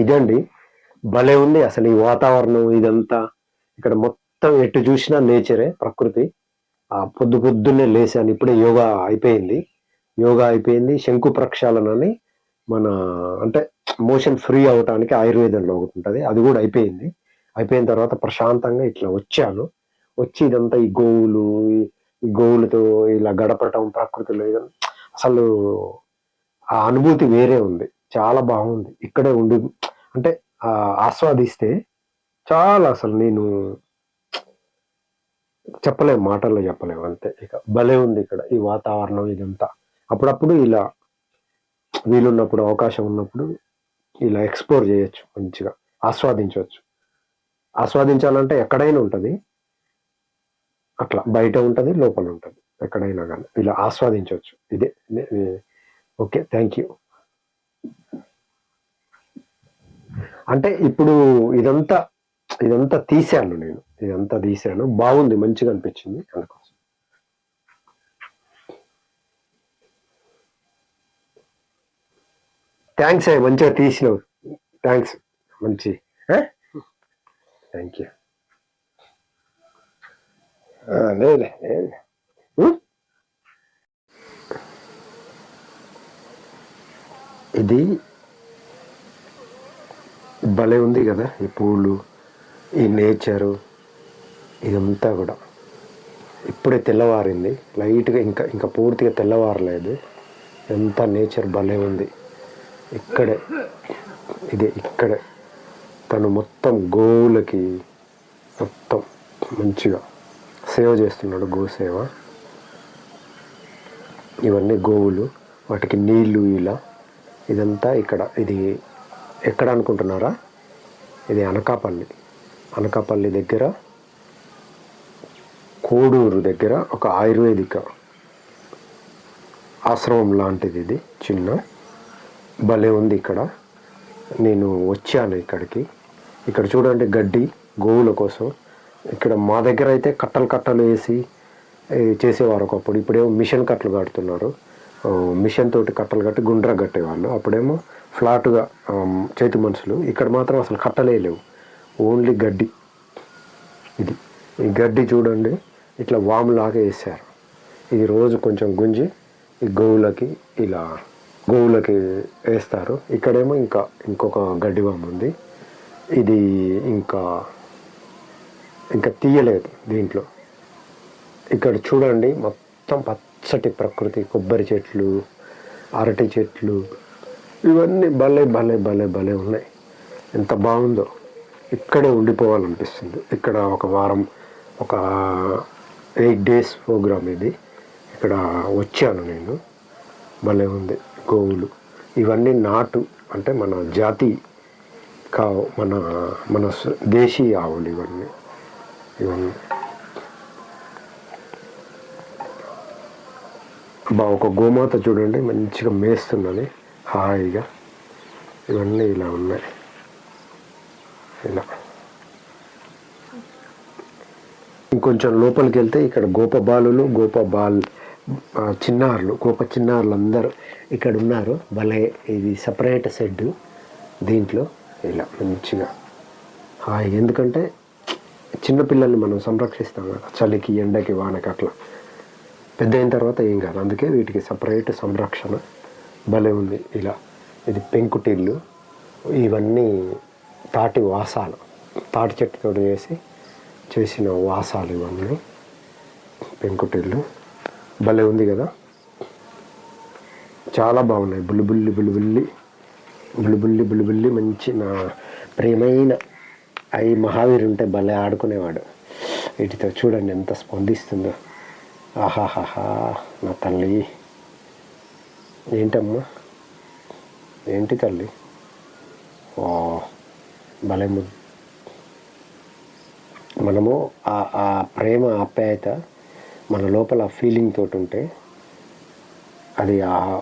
ఇదండి. భలే ఉంది అసలు ఈ వాతావరణం ఇదంతా. ఇక్కడ మొత్తం ఎటు చూసినా నేచరే ప్రకృతి. ఆ పొద్దు పొద్దున్నే లేచాను. ఇప్పుడే యోగా అయిపోయింది. యోగా అయిపోయింది. శంకు ప్రక్షాళన అని మన అంటే మోషన్ ఫ్రీ అవటానికి ఆయుర్వేదంలో ఒకటి ఉంటుంది. అది కూడా అయిపోయింది. అయిపోయిన తర్వాత ప్రశాంతంగా ఇట్లా వచ్చాను. వచ్చి ఇదంతా ఈ గోవులు ఈ- ఈ గోవులతో ఇలా గడపటం ప్రకృతిలో ఇదంతా. అసలు ఆ అనుభూతి వేరే ఉంది. చాలా బాగుంది. ఇక్కడే ఉండి అంటే ఆస్వాదిస్తే చాలా అసలు నేను చెప్పలేము మాటల్లో చెప్పలేము అంతే. ఇక భలే ఉంది ఇక్కడ ఈ వాతావరణం ఇదంతా. అప్పుడప్పుడు ఇలా వీలున్నప్పుడు అవకాశం ఉన్నప్పుడు ఇలా ఎక్స్ప్లోర్ చేయొచ్చు మంచిగా ఆస్వాదించవచ్చు. ఆస్వాదించాలంటే ఎక్కడైనా ఉంటుంది. అట్లా బయట ఉంటుంది లోపల ఉంటుంది. ఎక్కడైనా కానీ ఇలా ఆస్వాదించవచ్చు. ఇదే ఓకే థ్యాంక్ యూ అంటే ఇప్పుడు ఇదంతా ఇదంతా తీశాను నేను. ఇదంతా తీశాను. బాగుంది మంచిగా అనిపించింది అందుకోసం. థ్యాంక్స్ అయ్యి మంచిగా తీసినావు. థ్యాంక్స్. మంచి థ్యాంక్ యూ. లేదులే లేదు. ఇది భలే ఉంది కదా ఈ పూలు ఈ నేచరు ఇదంతా కూడా. ఇప్పుడే తెల్లవారింది లైట్గా ఇంకా ఇంకా పూర్తిగా తెల్లవారలేదు. ఎంత నేచర్ భలే ఉంది. ఇక్కడే ఇదే ఇక్కడే. తను మొత్తం గోవులకి మొత్తం మంచిగా సేవ చేస్తున్నాడు గోసేవ ఇవన్నీ గోవులు వాటికి నీళ్ళు ఇలా. ఇదంతా ఇక్కడ ఇది ఎక్కడ అనుకుంటున్నారా? ఇది అనకాపల్లి. అనకాపల్లి దగ్గర కోడూరు దగ్గర ఒక ఆయుర్వేదిక ఆశ్రమం లాంటిది ఇది చిన్న. భలే ఉంది ఇక్కడ. నేను వచ్చాను ఇక్కడికి. ఇక్కడ చూడండి గడ్డి గోవుల కోసం. ఇక్కడ మా దగ్గర అయితే కట్టలు కట్టలు వేసి చేసేవారు ఒకప్పుడు. ఇప్పుడేమో మిషన్ కట్టలు కడుతున్నారు. మిషన్ తోటి కట్టలు కట్టి గుండ్ర కట్టేవాళ్ళు. అప్పుడేమో ఫ్లాట్గా చేతి మనుషులు. ఇక్కడ మాత్రం అసలు కట్టలే లేవు. ఓన్లీ గడ్డి. ఇది. ఈ గడ్డి చూడండి. ఇట్లా వాములాగా వేసారు ఇది రోజు కొంచెం గుంజి ఈ గోవులకి ఇలా గోవులకి వేస్తారు. ఇక్కడేమో ఇంకా ఇంకొక గడ్డి వాము ఉంది. ఇది ఇంకా ఇంకా తీయలేదు దీంట్లో. ఇక్కడ చూడండి మొత్తం పచ్చటి ప్రకృతి కొబ్బరి చెట్లు అరటి చెట్లు ఇవన్నీ భలే భలే భలే భలే ఉన్నాయి. ఎంత బాగుందో. ఇక్కడే ఉండిపోవాలనిపిస్తుంది. ఇక్కడ ఒక వారం ఒక ఎయిట్ డేస్ ప్రోగ్రామ్ ఇది. ఇక్కడ వచ్చాను నేను. భలే ఉంది. గోవులు. ఇవన్నీ నాటు అంటే మన జాతి కావు మన మన దేశీయ ఆవులు ఇవన్నీ. ఇవన్నీ. బా ఒక గోమాత చూడండి మంచిగా మేస్తున్నది హాయిగా. ఇవన్నీ ఇలా ఉన్నాయి. ఇలా. ఇంకొంచెం లోపలికి వెళ్తే ఇక్కడ గోపబాలులు గోప బాల్ చిన్నారులు గోప చిన్నారులు అందరూ ఇక్కడ ఉన్నారు భలే ఇది సపరేట్ షెడ్ దీంట్లో. ఇలా మంచిగా హాయి ఎందుకంటే చిన్నపిల్లల్ని మనం సంరక్షిస్తాం కదా చలికి ఎండకి వానకి అట్లా. పెద్ద అయిన తర్వాత ఏం కాదు. అందుకే వీటికి సపరేట్ సంరక్షణ భలే ఉంది ఇలా. ఇది పెంకుటిల్లు ఇవన్నీ తాటి వాసాలు. తాటి చెట్టుతో చేసి చేసిన వాసాలు ఇవన్నీ. పెంకుటిల్లు భలే ఉంది కదా. చాలా బాగున్నాయి. బుల్లిబుల్లి బుల్లిబుల్లి బుల్లిబుల్లి బుల్లిబుల్లి మంచి నా ప్రియమైన అవి మహావీరు ఉంటే భలే ఆడుకునేవాడు. వీటితో చూడండి ఎంత స్పందిస్తుందో. ఆహాహాహా నా తల్లి. ఏంటమ్మా? ఏంటి తల్లి? ఓ భలే మనము ఆ ఆ ప్రేమ ఆప్యాయత మన లోపల ఫీలింగ్ తోటి ఉంటే అది ఆ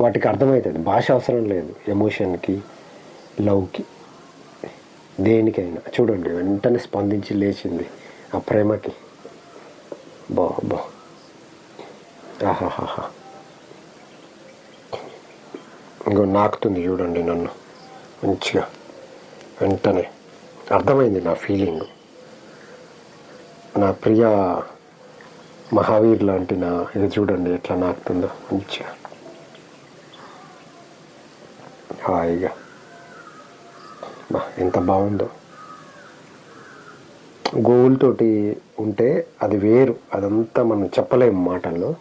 వాటికి అర్థమవుతుంది. భాష అవసరం లేదు. ఎమోషన్కి లవ్కి దేనికైనా. చూడండి వెంటనే స్పందించి లేచింది ఆ ప్రేమకి. బా బా ఆహాహాహా ఇంకో నాకుతుంది చూడండి నన్ను. మంచిగా. వెంటనే. అర్థమైంది నా ఫీలింగ్. నా ప్రియ మహావీర్ లాంటి నా ఇది చూడండి ఎట్లా నాకుతుందో. మంచిగా. హాయిగా. బా ఎంత బాగుందో. గోవులతోటి ఉంటే అది వేరు. అదంతా మనం చెప్పలేము మాటల్లో.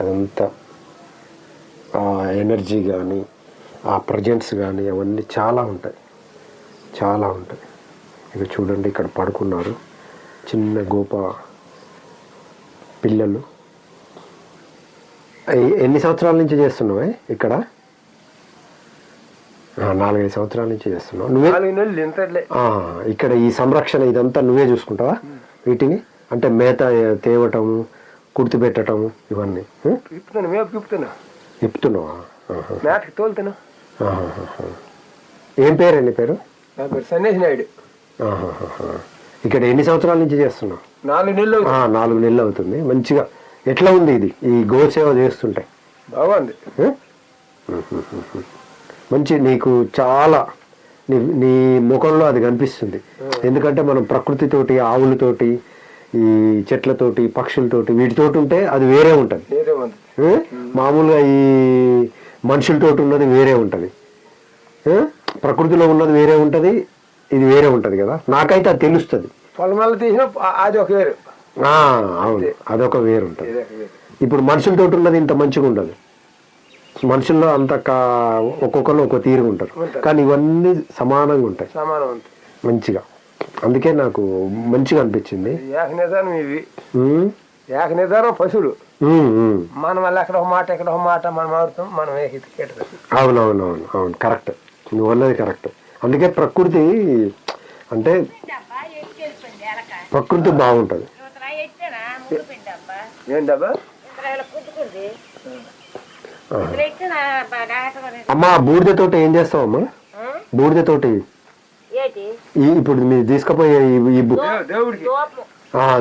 అదంతా ఆ ఎనర్జీ కానీ ఆ ప్రజెంట్స్ కానీ అవన్నీ చాలా ఉంటాయి. చాలా ఉంటాయి. ఇక చూడండి ఇక్కడ పడుకున్నారు. చిన్న గోప పిల్లలు. ఎన్ని సంవత్సరాల నుంచి చేస్తున్నావే ఇక్కడ? నాలుగైదు సంవత్సరాల నుంచి చేస్తున్నావు. నువ్వే? ఇక్కడ ఈ సంరక్షణ ఇదంతా నువ్వే చూసుకుంటావా? వీటిని? అంటే మేత తేవటము కుర్తి పెట్టటం ఇవన్నీ చెప్తున్నావా ఆహా. మేతకి తోలుతున్నా. ఏం పేరు పేరు? పేరు నాయుడు. ఇక్కడ ఎన్ని సంవత్సరాల నుంచి చేస్తున్నావు? నాలుగు నెలలు. నాలుగు నెలలు అవుతుంది. మంచిగా ఎట్లా ఉంది ఇది? ఈ గోసేవ చేస్తుంటే. బాగుంది. ఏ? మంచి నీకు చాలా నీ నీ ముఖంలో అది కనిపిస్తుంది. ఎందుకంటే మనం ప్రకృతితోటి ఆవులతోటి ఈ చెట్లతోటి పక్షులతోటి వీటితోటి ఉంటే అది వేరే ఉంటుంది. ఉంది ఏ? మామూలుగా ఈ మనుషులతోటి ఉన్నది వేరే ఉంటుంది? ప్రకృతిలో ఉన్నది వేరే ఉంటుంది ఇది వేరే ఉంటుంది కదా. నాకైతే అది తెలుస్తుంది. పొలమల్ల తీసిన ఆ- అది ఒక వేరు. అవును. అదొక వేరు ఉంటుంది. ఇప్పుడు మనుషులతో ఉన్నది ఇంత మంచిగా ఉండదు. మనుషుల్లో అంత ఒక్కొక్కరు ఒక్కో తీరుగా ఉంటారు. కానీ ఇవన్నీ సమానంగా ఉంటాయి. సమానం మంచిగా. అందుకే నాకు మంచిగా అనిపించింది. ఇది. ఏక నిదానం ఉమ్, ఏక నిదానం పశువులు. మనం వల్ల ఎక్కడ ఒక మాట ఎక్కడ ఒక మాట మనం ఆడుతాం మనం ఏ హితకేటది అవునవునవును అవును కరెక్ట్. నువ్వు అన్నది కరెక్ట్. అందుకే ప్రకృతి అంటే ప్రకృతి బాగుంటుంది. ఏంటబ్బా? అమ్మా బూడిదతోటి ఏం చేస్తావమ్మా బూడిదతోటి ఏంటి ఈ ఇప్పుడు మీరు తీసుకుపోయే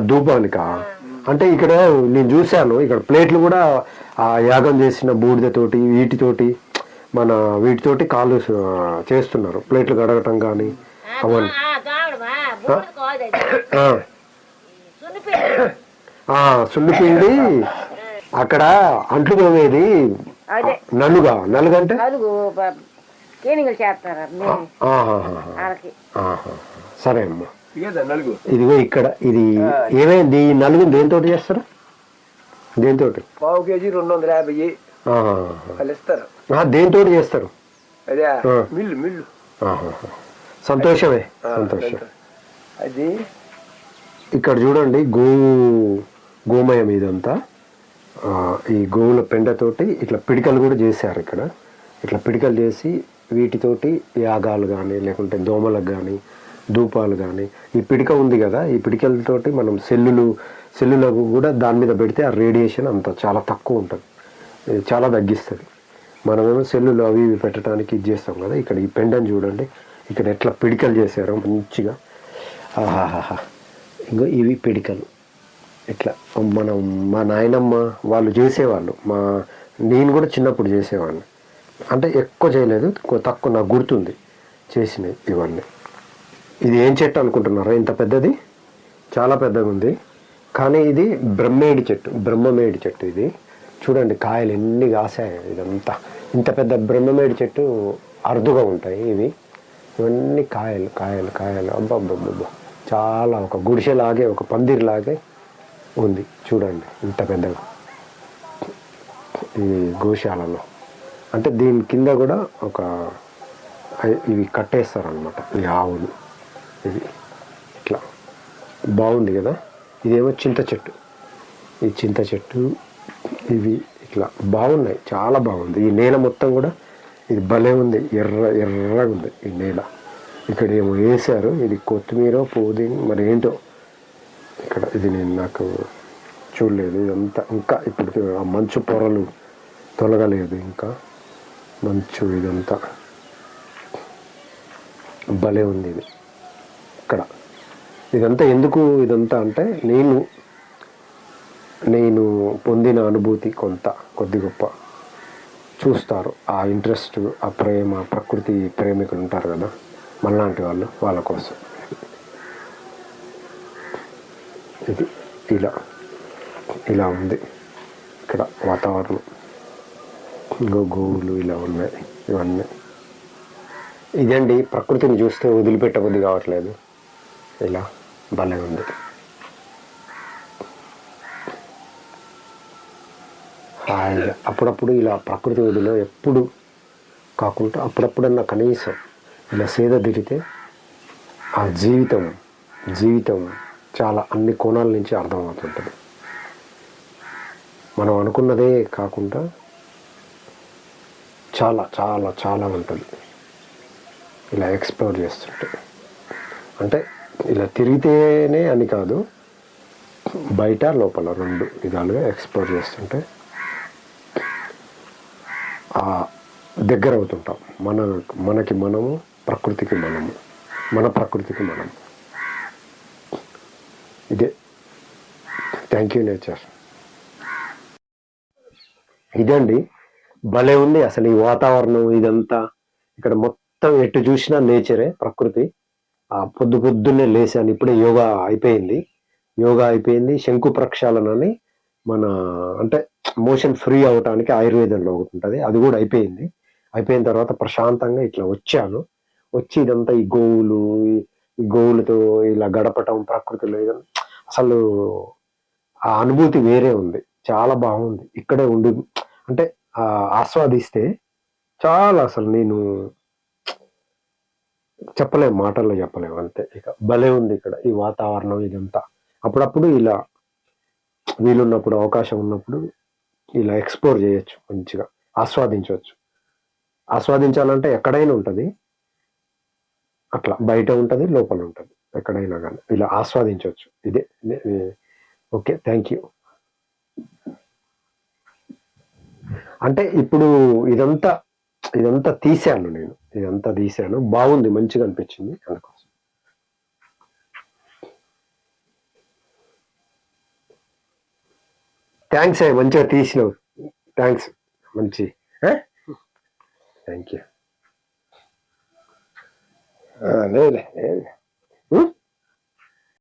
ధూపానికా? అంటే ఇక్కడ నేను చూశాను ఇక్కడ ప్లేట్లు కూడా ఆ యాగం చేసిన బూడిదతోటి వీటితోటి మన వీటితోటి కాళ్ళు ఆ, చేస్తున్నారు. ప్లేట్లు కడగటం కానీ అవన్నీ. బూడిద సున్నిపిండి. అక్కడ అంట్లు తోమేది అదే. నలుగా? నలుగు చేస్తారు. వాళ్ళకి. సరే అమ్మా. ఇదిగో ఇక్కడ ఇది ఏమైంది ఈ నలుగు దేంతో చేస్తారు? దేంతో పావు కేజీ రెండు వందల యాభై దేంతో చేస్తారు? అదే. Mill mill. సంతోషమే సంతోషం. అది ఇక్కడ చూడండి గోవు గోమయం ఇదంతా. ఈ గోవుల పెండతోటి ఇట్లా పిడికలు కూడా చేశారు ఇక్కడ. ఇట్లా పిడికలు చేసి వీటితోటి యాగాలు కానీ లేకుంటే దోమలకు కానీ ధూపాలు కానీ ఈ పిడిక ఉంది కదా ఈ పిడికలతోటి మనం సెల్లులు సెల్లులకు కూడా దాని మీద పెడితే ఆ రేడియేషన్ అంత చాలా తక్కువ ఉంటుంది. చాలా తగ్గిస్తుంది. మనమేమో సెల్లులు అవి ఇవి పెట్టడానికి ఇది చేస్తాం కదా ఇక్కడ ఈ పెండని చూడండి. ఇక్కడ ఎట్లా పిడికలు చేశారో మంచిగా. ఆహాహాహా. ఇంకో ఇవి పిడికలు. ఇట్లా మనం మా నాయనమ్మ వాళ్ళు చేసేవాళ్ళు. మా నేను కూడా చిన్నప్పుడు చేసేవాడిని. అంటే ఎక్కువ చేయలేదు తక్కువ నాకు గుర్తుంది చేసినవి ఇవన్నీ. ఇది ఏం చెట్టు అనుకుంటున్నారా? ఇంత పెద్దది? చాలా పెద్దగా ఉంది. కానీ ఇది బ్రహ్మేడి చెట్టు బ్రహ్మమేడి చెట్టు ఇది. చూడండి కాయలు ఎన్ని కాసాయి ఇదంతా. ఇంత పెద్ద బ్రహ్మమేడి చెట్టు అరుదుగా ఉంటాయి ఇవి. ఇవన్నీ కాయలు కాయలు కాయలు. అబ్బబ్బబ్బబ్బా. చాలా ఒక గుడిసెలాగే ఒక పందిరిలాగే ఉంది. చూడండి ఇంత పెద్దగా. ఈ గోశాలలో. అంటే దీని కింద కూడా ఒక ఇవి కట్టేస్తారనమాట ఈ ఆవులు. ఇది ఇట్లా. బాగుంది కదా? ఇదేమో చింత చెట్టు. ఈ చింత చెట్టు ఇవి ఇట్లా బాగున్నాయి. చాలా బాగుంది. ఈ నేల మొత్తం కూడా ఇది భలే ఉంది. ఎర్ర ఎర్రగా ఉంది ఈ నేల. ఇక్కడ ఏమో వేశారు. ఇది కొత్తిమీర పుదీన మరి ఏంటో ఇక్కడ ఇది నేను నాకు చూడలేదు. ఇదంతా ఇంకా ఇప్పుడు ఆ మంచు పొరలు తొలగలేదు ఇంకా. మంచు ఇదంతా భలే ఉంది ఇది. ఇక్కడ ఇదంతా ఎందుకు ఇదంతా అంటే నేను నేను పొందిన అనుభూతి కొంత కొద్ది గొప్ప చూస్తారు. ఆ ఇంట్రెస్ట్ ఆ ప్రేమ ప్రకృతి ప్రేమికులు ఉంటారు కదా మనలాంటి వాళ్ళు వాళ్ళ కోసం. ఇది ఇలా. ఇలా ఉంది. ఇక్కడ వాతావరణం. ఇంకో గోవులు ఇలా ఉన్నాయి. ఇవన్నీ. ఇదండి ప్రకృతిని చూస్తే వదిలిపెట్టబుద్ధి కావట్లేదు. ఇలా భలే ఉంది. హాయిగా. అప్పుడప్పుడు ఇలా ప్రకృతి వదిలో ఎప్పుడు కాకుండా అప్పుడప్పుడన్నా కనీసం ఇలా సేద తిరిగితే ఆ జీవితం జీవితం చాలా అన్ని కోణాల నుంచి అర్థమవుతుంటుంది. మనం అనుకున్నదే కాకుండా చాలా చాలా చాలా ఉంటుంది. ఇలా ఎక్స్ప్లోర్ చేస్తుంటే. అంటే ఇలా తిరిగితేనే అని కాదు బయట లోపల రెండు విధాలుగా ఎక్స్ప్లోర్ చేస్తుంటే ఆ దగ్గర అవుతుంటాం మన మనకి మనము ప్రకృతికి మనము మన ప్రకృతికి మనము. ఇదే. థ్యాంక్ యూ నేచర్ ఇదండి. భలే ఉంది అసలు ఈ వాతావరణం ఇదంతా. ఇక్కడ మొత్తం ఎటు చూసినా నేచరే ప్రకృతి. ఆ పొద్దు పొద్దున్నే లేచాను ఇప్పుడే యోగా అయిపోయింది. యోగా అయిపోయింది శంకు ప్రక్షాళనని మన అంటే మోషన్ ఫ్రీ అవటానికి ఆయుర్వేదంలో ఒకటి ఉంటుంది అది కూడా అయిపోయింది. అయిపోయిన తర్వాత ప్రశాంతంగా ఇట్లా వచ్చాను. వచ్చి ఇదంతా ఈ గోవులు ఈ- ఈ గోవులతో ఇలా గడపటం ప్రకృతిలో ఇదంతా అసలు ఆ అనుభూతి వేరే ఉంది. చాలా బాగుంది. ఇక్కడే ఉండి అంటే ఆస్వాదిస్తే చాలా అసలు నేను చెప్పలేము మాటల్లో చెప్పలేము అంతే. ఇక భలే ఉంది ఇక్కడ ఈ వాతావరణం ఇదంతా. అప్పుడప్పుడు ఇలా వీలున్నప్పుడు అవకాశం ఉన్నప్పుడు ఇలా ఎక్స్ప్లోర్ చేయొచ్చు మంచిగా ఆస్వాదించవచ్చు. ఆస్వాదించాలంటే ఎక్కడైనా ఉంటుంది. అట్లా బయట ఉంటుంది లోపల ఉంటుంది. ఎక్కడైనా కానీ. ఇలా ఆస్వాదించవచ్చు. ఇదే ఓకే థ్యాంక్ యూ అంటే ఇప్పుడు ఇదంతా ఇదంతా తీశాను నేను. ఇదంతా తీశాను. బాగుంది మంచిగా అనిపించింది అందుకోసం. థ్యాంక్స్ అయ్యి మంచిగా తీసినావు. థ్యాంక్స్ మంచి థ్యాంక్ యూ లేదులే లేదు.